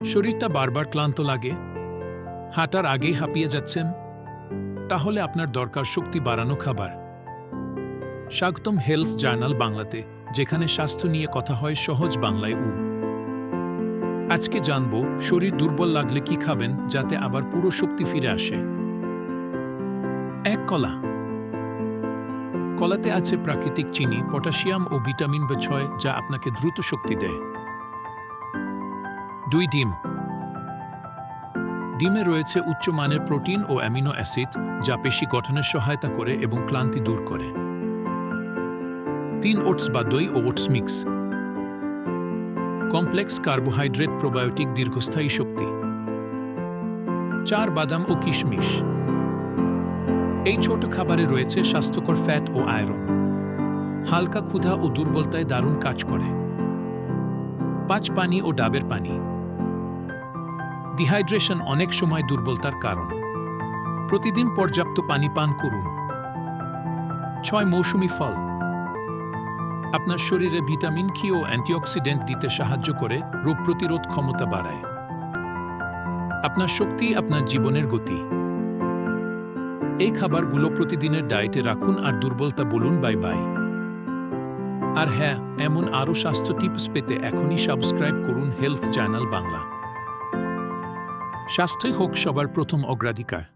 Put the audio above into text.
শরীরটা বারবার ক্লান্ত লাগে, হাঁটার আগেই হাঁপিয়ে যাচ্ছেন, তাহলে আপনার দরকার শক্তি বাড়ানো খাবার। স্বাগতম হেলথ জার্নাল বাংলাতে, যেখানে স্বাস্থ্য নিয়ে কথা হয় সহজ বাংলায় উ। আজকে জানব, শরীর দুর্বল লাগলে কি খাবেন, যাতে আবার পুরো শক্তি ফিরে আসে। এক কলা। কলাতে আছে প্রাকৃতিক চিনি, পটাশিয়াম ও ভিটামিন বে ছয়, যা আপনাকে দ্রুত শক্তি দেয়। দুই ডিম। ডিমে রয়েছে উচ্চমানের প্রোটিন ও অ্যামিনো অ্যাসিড, যা পেশি গঠনের সহায়তা করে এবং ক্লান্তি দূর করে। তিন ওটস বা দই ও oats mix. Complex carbohydrate probiotic দীর্ঘস্থায়ী শক্তি। চার বাদাম ও কিশমিশ। এই ছোট খাবারে রয়েছে স্বাস্থ্যকর ফ্যাট ও আয়রন। হালকা ক্ষুধা ও দুর্বলতায় দারুণ কাজ করে। পাঁচ পানি ও ডাবের পানি। ডিহাইড্রেশন অনেক সময় দুর্বলতার কারণ। প্রতিদিন পর্যাপ্ত পানি পান করুন। ছয় মৌসুমি ফল। আপনার শরীরে ভিটামিন কি ও অ্যান্টিঅক্সিডেন্ট দিতে সাহায্য করে রোগ প্রতিরোধ ক্ষমতা বাড়ায়। আপনার শক্তি আপনার জীবনের গতি। এই খাবারগুলো প্রতিদিনের ডায়েটে রাখুন আর দুর্বলতা বলুন বাই বাই। আর হ্যাঁ এমন আরও স্বাস্থ্য টিপস পেতে এখনই সাবস্ক্রাইব করুন হেলথ চ্যানেল বাংলা। স্বাস্থ্যই হোক সবার প্রথম অগ্রাধিকার।